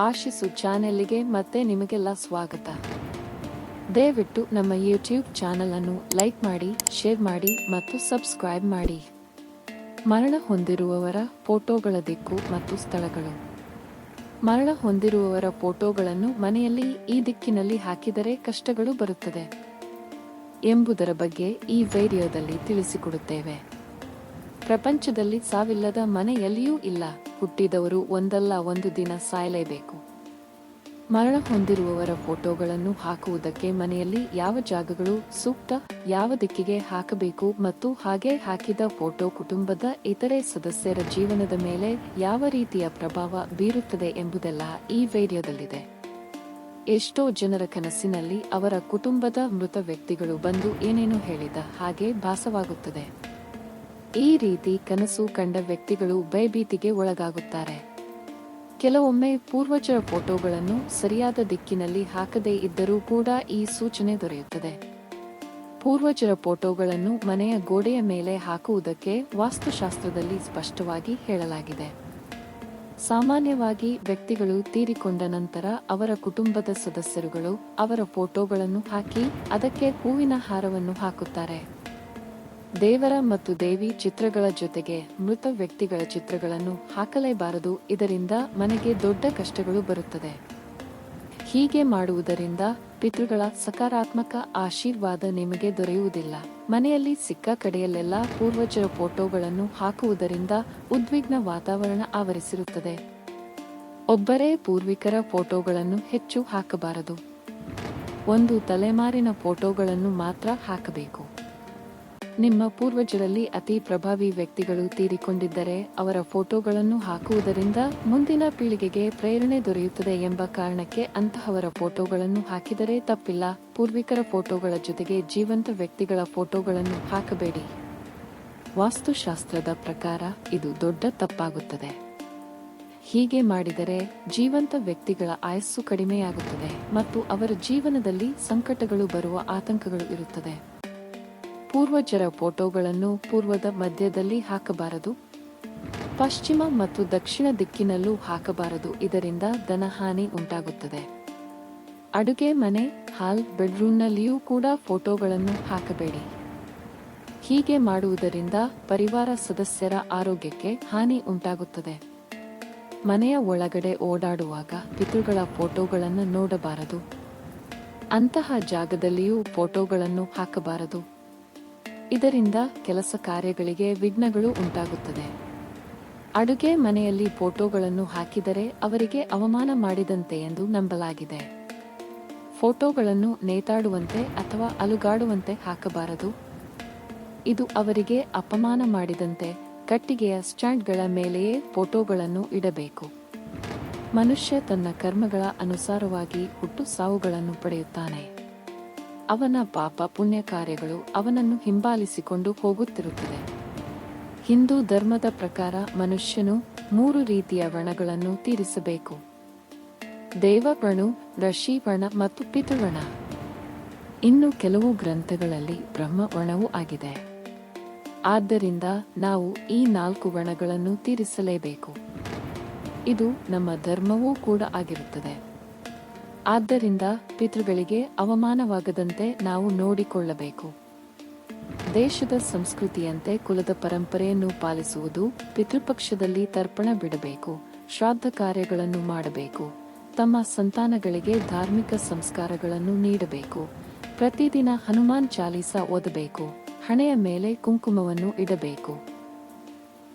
ಆಶಿಸು ಚಾನೆಲ್ಗೆ ಮತ್ತೆ ನಿಮಗೆಲ್ಲ ಸ್ವಾಗತ. ದಯವಿಟ್ಟು ನಮ್ಮ ಯೂಟ್ಯೂಬ್ ಚಾನೆಲ್ ಅನ್ನು ಲೈಕ್ ಮಾಡಿ, ಶೇರ್ ಮಾಡಿ ಮತ್ತು ಸಬ್ಸ್ಕ್ರೈಬ್ ಮಾಡಿ. ಮರಣ ಹೊಂದಿರುವವರ ಫೋಟೋಗಳ ದಿಕ್ಕು ಮತ್ತು ಸ್ಥಳಗಳು. ಮರಣ ಹೊಂದಿರುವವರ ಫೋಟೋಗಳನ್ನು ಮನೆಯಲ್ಲಿ ಈ ದಿಕ್ಕಿನಲ್ಲಿ ಹಾಕಿದರೆ ಕಷ್ಟಗಳು ಬರುತ್ತದೆ ಎಂಬುದರ ಬಗ್ಗೆ ಈ ವೈಡಿಯೋದಲ್ಲಿ ತಿಳಿಸಿಕೊಡುತ್ತೇವೆ. ಪ್ರಪಂಚದಲ್ಲಿ ಸಾವಿಲ್ಲದ ಮನೆಯಲ್ಲಿಯೂ ಇಲ್ಲ. ಹುಟ್ಟಿದವರು ಒಂದಲ್ಲ ಒಂದು ದಿನ ಸಾಯಲೇಬೇಕು. ಮರಣ ಹೊಂದಿರುವವರ ಫೋಟೋಗಳನ್ನು ಹಾಕುವುದಕ್ಕೆ ಮನೆಯಲ್ಲಿ ಯಾವ ಜಾಗಗಳು ಸೂಕ್ತ, ಯಾವ ದಿಕ್ಕಿಗೆ ಹಾಕಬೇಕು ಮತ್ತು ಹಾಗೆ ಹಾಕಿದ ಫೋಟೋ ಕುಟುಂಬದ ಇತರೆ ಸದಸ್ಯರ ಜೀವನದ ಮೇಲೆ ಯಾವ ರೀತಿಯ ಪ್ರಭಾವ ಬೀರುತ್ತದೆ ಎಂಬುದೆಲ್ಲ ಈ ವಿಡಿಯೋದಲ್ಲಿದೆ. ಎಷ್ಟೋ ಜನರ ಕನಸಿನಲ್ಲಿ ಅವರ ಕುಟುಂಬದ ಮೃತ ವ್ಯಕ್ತಿಗಳು ಬಂದು ಏನೇನು ಹೇಳಿದ ಹಾಗೆ ಭಾಸವಾಗುತ್ತದೆ. ಈ ರೀತಿ ಕನಸು ಕಂಡ ವ್ಯಕ್ತಿಗಳು ಭಯಭೀತಿಗೆ ಒಳಗಾಗುತ್ತಾರೆ. ಕೆಲವೊಮ್ಮೆ ಪೂರ್ವಜರ ಫೋಟೋಗಳನ್ನು ಸರಿಯಾದ ದಿಕ್ಕಿನಲ್ಲಿ ಹಾಕದೇ ಇದ್ದರೂ ಕೂಡ ಈ ಸೂಚನೆ ದೊರೆಯುತ್ತದೆ. ಪೂರ್ವಜರ ಫೋಟೋಗಳನ್ನು ಮನೆಯ ಗೋಡೆಯ ಮೇಲೆ ಹಾಕುವುದಕ್ಕೆ ವಾಸ್ತುಶಾಸ್ತ್ರದಲ್ಲಿ ಸ್ಪಷ್ಟವಾಗಿ ಹೇಳಲಾಗಿದೆ. ಸಾಮಾನ್ಯವಾಗಿ ವ್ಯಕ್ತಿಗಳು ತೀರಿಕೊಂಡ ನಂತರ ಅವರ ಕುಟುಂಬದ ಸದಸ್ಯರುಗಳು ಅವರ ಫೋಟೋಗಳನ್ನು ಹಾಕಿ ಅದಕ್ಕೆ ಹೂವಿನ ಹಾರವನ್ನು ಹಾಕುತ್ತಾರೆ. ದೇವರ ಮತ್ತು ದೇವಿ ಚಿತ್ರಗಳ ಜೊತೆಗೆ ಮೃತ ವ್ಯಕ್ತಿಗಳ ಚಿತ್ರಗಳನ್ನು ಹಾಕಲೇಬಾರದು. ಇದರಿಂದ ಮನೆಗೆ ದೊಡ್ಡ ಕಷ್ಟಗಳು ಬರುತ್ತದೆ. ಹೀಗೆ ಮಾಡುವುದರಿಂದ ಪಿತೃಗಳ ಸಕಾರಾತ್ಮಕ ಆಶೀರ್ವಾದ ನಿಮಗೆ ದೊರೆಯುವುದಿಲ್ಲ. ಮನೆಯಲ್ಲಿ ಸಿಕ್ಕ ಕಡೆಯಲ್ಲೆಲ್ಲ ಪೂರ್ವಜರ ಫೋಟೋಗಳನ್ನು ಹಾಕುವುದರಿಂದ ಉದ್ವಿಗ್ನ ವಾತಾವರಣ ಆವರಿಸಿರುತ್ತದೆ. ಒಬ್ಬರೇ ಪೂರ್ವಿಕರ ಫೋಟೋಗಳನ್ನು ಹೆಚ್ಚು ಹಾಕಬಾರದು. ಒಂದು ತಲೆಮಾರಿನ ಫೋಟೋಗಳನ್ನು ಮಾತ್ರ ಹಾಕಬೇಕು. ನಿಮ್ಮ ಪೂರ್ವಜರಲ್ಲಿ ಅತಿ ಪ್ರಭಾವಿ ವ್ಯಕ್ತಿಗಳು ತೀರಿಕೊಂಡಿದ್ದರೆ ಅವರ ಫೋಟೋಗಳನ್ನು ಹಾಕುವುದರಿಂದ ಮುಂದಿನ ಪೀಳಿಗೆಗೆ ಪ್ರೇರಣೆ ದೊರೆಯುತ್ತದೆ ಎಂಬ ಕಾರಣಕ್ಕೆ ಅಂತಹವರ ಫೋಟೋಗಳನ್ನು ಹಾಕಿದರೆ ತಪ್ಪಿಲ್ಲ. ಪೂರ್ವಿಕರ ಫೋಟೋಗಳ ಜೊತೆಗೆ ಜೀವಂತ ವ್ಯಕ್ತಿಗಳ ಫೋಟೋಗಳನ್ನು ಹಾಕಬೇಡಿ. ವಾಸ್ತುಶಾಸ್ತ್ರದ ಪ್ರಕಾರ ಇದು ದೊಡ್ಡ ತಪ್ಪಾಗುತ್ತದೆ. ಹೀಗೆ ಮಾಡಿದರೆ ಜೀವಂತ ವ್ಯಕ್ತಿಗಳ ಆಯಸ್ಸು ಕಡಿಮೆಯಾಗುತ್ತದೆ ಮತ್ತು ಅವರ ಜೀವನದಲ್ಲಿ ಸಂಕಟಗಳು ಬರುವ ಆತಂಕಗಳು ಇರುತ್ತದೆ. ಪೂರ್ವಜರ ಫೋಟೋಗಳನ್ನು ಪೂರ್ವದ ಮಧ್ಯದಲ್ಲಿ ಹಾಕಬಾರದು. ಪಶ್ಚಿಮ ಮತ್ತು ದಕ್ಷಿಣ ದಿಕ್ಕಿನಲ್ಲೂ ಹಾಕಬಾರದು. ಇದರಿಂದ ಧನಹಾನಿ ಉಂಟಾಗುತ್ತದೆ. ಅಡುಗೆ ಮನೆ, ಹಾಲ್, ಬೆಡ್ರೂಮ್ನಲ್ಲಿಯೂ ಕೂಡ ಫೋಟೋಗಳನ್ನು ಹಾಕಬೇಡಿ. ಹೀಗೆ ಮಾಡುವುದರಿಂದ ಪರಿವಾರ ಸದಸ್ಯರ ಆರೋಗ್ಯಕ್ಕೆ ಹಾನಿ ಉಂಟಾಗುತ್ತದೆ. ಮನೆಯ ಒಳಗಡೆ ಓಡಾಡುವಾಗ ಪಿತೃಗಳ ಫೋಟೋಗಳನ್ನು ನೋಡಬಾರದು. ಅಂತಹ ಜಾಗದಲ್ಲಿಯೂ ಫೋಟೋಗಳನ್ನು ಹಾಕಬಾರದು. ಇದರಿಂದ ಕೆಲಸ ಕಾರ್ಯಗಳಿಗೆ ವಿಘ್ನಗಳು ಉಂಟಾಗುತ್ತದೆ. ಅಡುಗೆ ಮನೆಯಲ್ಲಿ ಫೋಟೋಗಳನ್ನು ಹಾಕಿದರೆ ಅವರಿಗೆ ಅವಮಾನ ಮಾಡಿದಂತೆ ಎಂದು ನಂಬಲಾಗಿದೆ. ಫೋಟೋಗಳನ್ನು ನೇತಾಡುವಂತೆ ಅಥವಾ ಅಲುಗಾಡುವಂತೆ ಹಾಕಬಾರದು. ಇದು ಅವರಿಗೆ ಅಪಮಾನ ಮಾಡಿದಂತೆ ಕಟ್ಟಿಗೆಯ ಸ್ಟ್ಯಾಂಡ್ಗಳ ಮೇಲೆಯೇ ಫೋಟೋಗಳನ್ನು ಇಡಬೇಕು. ಮನುಷ್ಯ ತನ್ನ ಕರ್ಮಗಳ ಅನುಸಾರವಾಗಿ ಹುಟ್ಟು ಸಾವುಗಳನ್ನು ಪಡೆಯುತ್ತಾನೆ. ಅವನ ಪಾಪ ಪುಣ್ಯ ಕಾರ್ಯಗಳು ಅವನನ್ನು ಹಿಂಬಾಲಿಸಿಕೊಂಡು ಹೋಗುತ್ತಿರುತ್ತದೆ. ಹಿಂದೂ ಧರ್ಮದ ಪ್ರಕಾರ ಮನುಷ್ಯನು ಮೂರು ರೀತಿಯ ವಣಗಳನ್ನು ತೀರಿಸಬೇಕು. ದೇವಗಣು ರಶಿ ವಣ ಮತ್ತು ಪಿತೃವಣ ಇನ್ನು ಕೆಲವು ಗ್ರಂಥಗಳಲ್ಲಿ ಬ್ರಹ್ಮವಣವೂ ಆಗಿದೆ. ಆದ್ದರಿಂದ ನಾವು ಈ ನಾಲ್ಕು ವರ್ಣಗಳನ್ನು ತೀರಿಸಲೇಬೇಕು. ಇದು ನಮ್ಮ ಧರ್ಮವೂ ಕೂಡ ಆಗಿರುತ್ತದೆ. ಆದ್ದರಿಂದ ಪಿತೃಗಳಿಗೆ ಅವಮಾನವಾಗದಂತೆ ನಾವು ನೋಡಿಕೊಳ್ಳಬೇಕು. ದೇಶದ ಸಂಸ್ಕೃತಿಯಂತೆ ಕುಲದ ಪರಂಪರೆಯನ್ನು ಪಾಲಿಸುವುದು ಪಿತೃಪಕ್ಷದಲ್ಲಿ ತರ್ಪಣ ಬಿಡಬೇಕು, ಶ್ರಾದ್ದ ಕಾರ್ಯಗಳನ್ನು ಮಾಡಬೇಕು, ತಮ್ಮ ಸಂತಾನಗಳಿಗೆ ಧಾರ್ಮಿಕ ಸಂಸ್ಕಾರಗಳನ್ನು ನೀಡಬೇಕು, ಪ್ರತಿದಿನ ಹನುಮಾನ್ ಚಾಲೀಸ ಓದಬೇಕು, ಹಣೆಯ ಮೇಲೆ ಕುಂಕುಮವನ್ನು ಇಡಬೇಕು.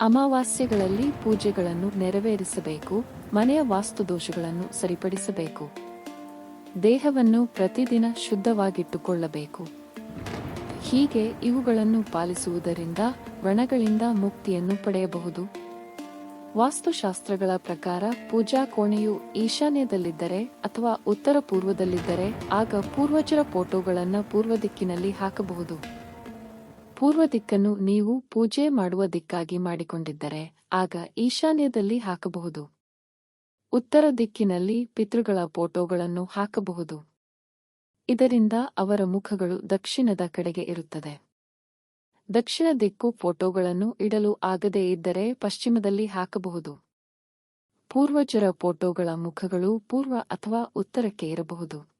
ಅಮಾವಾಸ್ಯೆಗಳಲ್ಲಿ ಪೂಜೆಗಳನ್ನು ನೆರವೇರಿಸಬೇಕು, ಮನೆಯ ವಾಸ್ತುದೋಷಗಳನ್ನು ಸರಿಪಡಿಸಬೇಕು. ದೇಹವನ್ನು ಪ್ರತಿದಿನ ಶುದ್ಧವಾಗಿಟ್ಟುಕೊಳ್ಳಬೇಕು. ಹೀಗೆ ಇವುಗಳನ್ನು ಪಾಲಿಸುವುದರಿಂದ ವ್ರಣಗಳಿಂದ ಮುಕ್ತಿಯನ್ನು ಪಡೆಯಬಹುದು. ವಾಸ್ತುಶಾಸ್ತ್ರಗಳ ಪ್ರಕಾರ ಪೂಜಾ ಕೋಣೆಯು ಈಶಾನ್ಯದಲ್ಲಿದ್ದರೆ ಅಥವಾ ಉತ್ತರ ಪೂರ್ವದಲ್ಲಿದ್ದರೆ ಆಗ ಪೂರ್ವಜರ ಫೋಟೋಗಳನ್ನು ಪೂರ್ವ ದಿಕ್ಕಿನಲ್ಲಿ ಹಾಕಬಹುದು. ಪೂರ್ವ ದಿಕ್ಕನ್ನು ನೀವು ಪೂಜೆ ಮಾಡುವ ದಿಕ್ಕಾಗಿ ಮಾಡಿಕೊಂಡಿದ್ದರೆ ಆಗ ಈಶಾನ್ಯದಲ್ಲಿ ಹಾಕಬಹುದು. ಉತ್ತರ ದಿಕ್ಕಿನಲ್ಲಿ ಪಿತೃಗಳ ಫೋಟೋಗಳನ್ನು ಹಾಕಬಹುದು. ಇದರಿಂದ ಅವರ ಮುಖಗಳು ದಕ್ಷಿಣದ ಕಡೆಗೆ ಇರುತ್ತದೆ. ದಕ್ಷಿಣ ದಿಕ್ಕು ಫೋಟೋಗಳನ್ನು ಇಡಲು ಆಗದೇ ಇದ್ದರೆ ಪಶ್ಚಿಮದಲ್ಲಿ ಹಾಕಬಹುದು. ಪೂರ್ವಜರ ಫೋಟೋಗಳ ಮುಖಗಳು ಪೂರ್ವ ಅಥವಾ ಉತ್ತರಕ್ಕೆ ಇರಬಹುದು.